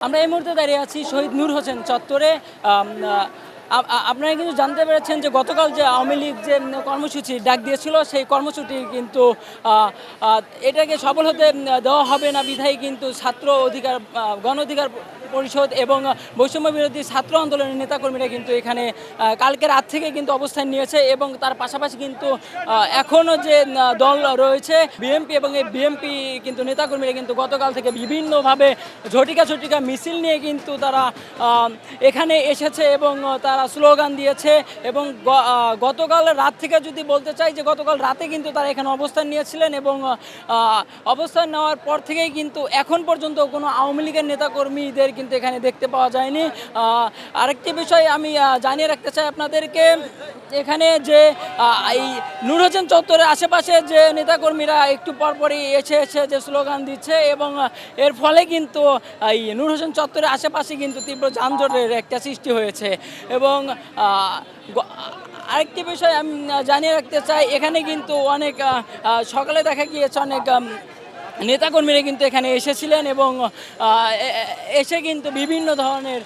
আমরা এই মুহূর্তে দাঁড়িয়ে আছি শহীদ নূর হোসেন চত্বরে আপনারা কিন্তু জানতে পেরেছেন যে গতকাল যে আওয়ামী লীগ যে কর্মসূচি ডাক দিয়েছিল, সেই কর্মসূচি কিন্তু এটাকে সফল হতে দেওয়া হবে না। বিধায় কিন্তু ছাত্র অধিকার গণ অধিকার পরিষদ এবং বৈষম্য বিরোধী ছাত্র আন্দোলনের নেতাকর্মীরা কিন্তু এখানে কালকে রাত থেকে কিন্তু অবস্থান নিয়েছে এবং তার পাশাপাশি কিন্তু এখনও যে দল রয়েছে, বিএমপি এবং এই বিএমপি কিন্তু নেতাকর্মীরা কিন্তু গতকাল থেকে বিভিন্নভাবে ঝটিকা ঝটিকা মিছিল নিয়ে কিন্তু তারা এখানে এসেছে এবং তারা স্লোগান দিয়েছে এবং গতকাল রাত থেকে যদি বলতে চাই যে গতকাল রাতে কিন্তু তারা এখানে অবস্থান নিয়েছিলেন এবং অবস্থান নেওয়ার পর থেকেই কিন্তু এখন পর্যন্ত কোনো আওয়ামী লীগের নেতাকর্মীদের কিন্তু এখানে দেখতে পাওয়া যায়নি। আরেকটি বিষয় আমি জানিয়ে রাখতে চাই আপনাদেরকে এখানে যে এই নূর হোসেন চত্বরের আশেপাশে যে নেতাকর্মীরা একটু পরপরই এসে এসে যে স্লোগান দিচ্ছে এবং এর ফলে কিন্তু এই নূর হোসেন চত্বরের আশেপাশে কিন্তু তীব্র যানজটের একটা সৃষ্টি হয়েছে এবং আরেকটি বিষয় আমি জানিয়ে রাখতে চাই, এখানে কিন্তু অনেক সকালে দেখা গিয়েছে অনেক নেতাকর্মীরা কিন্তু এখানে এসেছিলেন এবং এসে কিন্তু বিভিন্ন ধরনের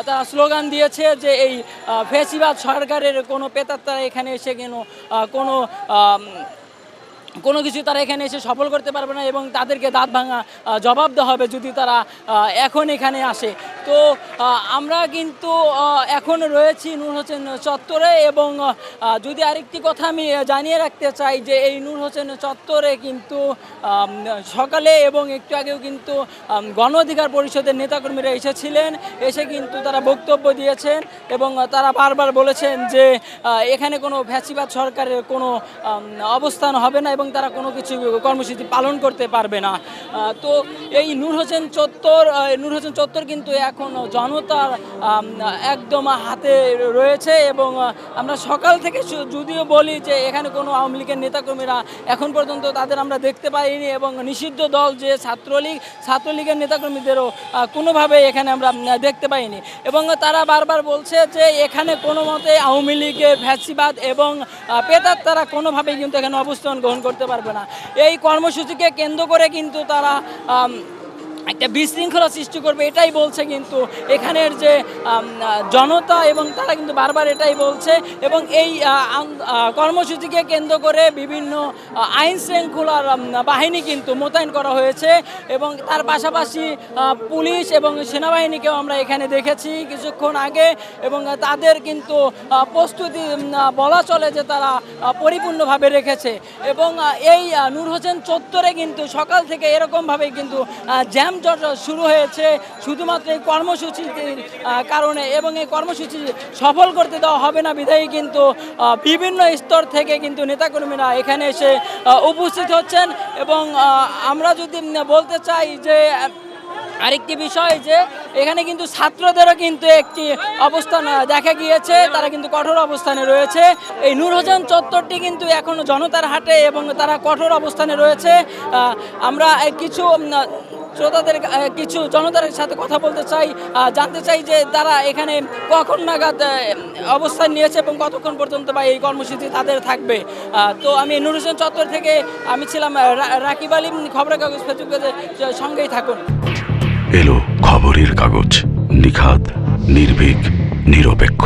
তারা স্লোগান দিয়েছে যে এই ফেসিবাদ সরকারের কোনো পেতাত্তারা এখানে এসে কেন কোনো কোনো কিছু তারা এখানে এসে সফল করতে পারবে না এবং তাদেরকে দাঁত ভাঙা জবাব দেওয়া হবে যদি তারা এখন এখানে আসে। তো আমরা কিন্তু এখন রয়েছি নূর হোসেন চত্বরে এবং যদি আরেকটি কথা আমি জানিয়ে রাখতে চাই যে এই নূর হোসেন চত্বরে কিন্তু সকালে এবং একটু আগেও কিন্তু গণ অধিকার পরিষদের নেতাকর্মীরা এসেছিলেন। এসে কিন্তু তারা বক্তব্য দিয়েছেন এবং তারা বারবার বলেছেন যে এখানে কোনো ফ্যাসিবাদ সরকারের কোনো অবস্থান হবে না এবং তারা কোনো কিছু কর্মসূচি পালন করতে পারবে না। তো এই নূর হোসেন চত্বর নূর হোসেন চত্বর কিন্তু এখন জনতার একদম হাতে রয়েছে এবং আমরা সকাল থেকে যদিও বলি যে এখানে কোনো আওয়ামী লীগের নেতাকর্মীরা এখন পর্যন্ত তাদের আমরা দেখতে পাইনি এবং নিষিদ্ধ দল যে ছাত্রলীগ, ছাত্রলীগের নেতাকর্মীদেরও কোনোভাবে এখানে আমরা দেখতে পাইনি। এবং তারা বারবার বলছে যে এখানে কোনো মতে আওয়ামী লীগের ফ্যাসিবাদ এবং পেতার তারা কোনোভাবেই কিন্তু এখানে অবস্থান গ্রহণ করতে পারবে না। এই কর্মসূচিকে কেন্দ্র করে কিন্তু তারা আম, একটা বিশৃঙ্খলা সৃষ্টি করবে, এটাই বলছে কিন্তু এখানের যে জনতা এবং তারা কিন্তু বারবার এটাই বলছে এবং এই কর্মসূচিকে কেন্দ্র করে বিভিন্ন আইন শৃঙ্খলার বাহিনী কিন্তু মোতায়েন করা হয়েছে এবং তার পাশাপাশি পুলিশ এবং সেনাবাহিনীকেও আমরা এখানে দেখেছি কিছুক্ষণ আগে এবং তাদের কিন্তু প্রস্তুতি বলা চলে যে তারা পরিপূর্ণভাবে রেখেছে এবং এই নূর হোসেন চত্বরে কিন্তু সকাল থেকে এরকমভাবে কিন্তু জ্যাম জট শুরু হয়েছে শুধুমাত্র এই কর্মসূচির কারণে এবং এই কর্মসূচি সফল করতে দেওয়া হবে না। বিধায়ী কিন্তু বিভিন্ন স্তর থেকে কিন্তু নেতাকর্মীরা এখানে এসে উপস্থিত হচ্ছেন এবং আমরা যদি বলতে চাই যে, আরেকটি বিষয় যে, এখানে কিন্তু ছাত্রদেরও কিন্তু একটি অবস্থান দেখা গিয়েছে। তারা কিন্তু কঠোর অবস্থানে রয়েছে। এই নূর হোসেন চত্বরটি কিন্তু এখনও জনতার হাটে এবং তারা কঠোর অবস্থানে রয়েছে। আমরা কিছু শ্রোতাদের কিছু জনতার সাথে কথা বলতে চাই জানতে চাই যে তারা এখানে কখন নাগাদ অবস্থান নিয়েছে এবং কতক্ষণ পর্যন্ত বা এই কর্মসূচি তাদের থাকবে। তো আমি নূর হোসেন চত্বর থেকে আমি ছিলাম রাকিব আলী খবরের কাগজ ফেসবুকে সঙ্গেই থাকুন। এলো খবরের কাগজ নিখাত নির্ভীক, নিরপেক্ষ।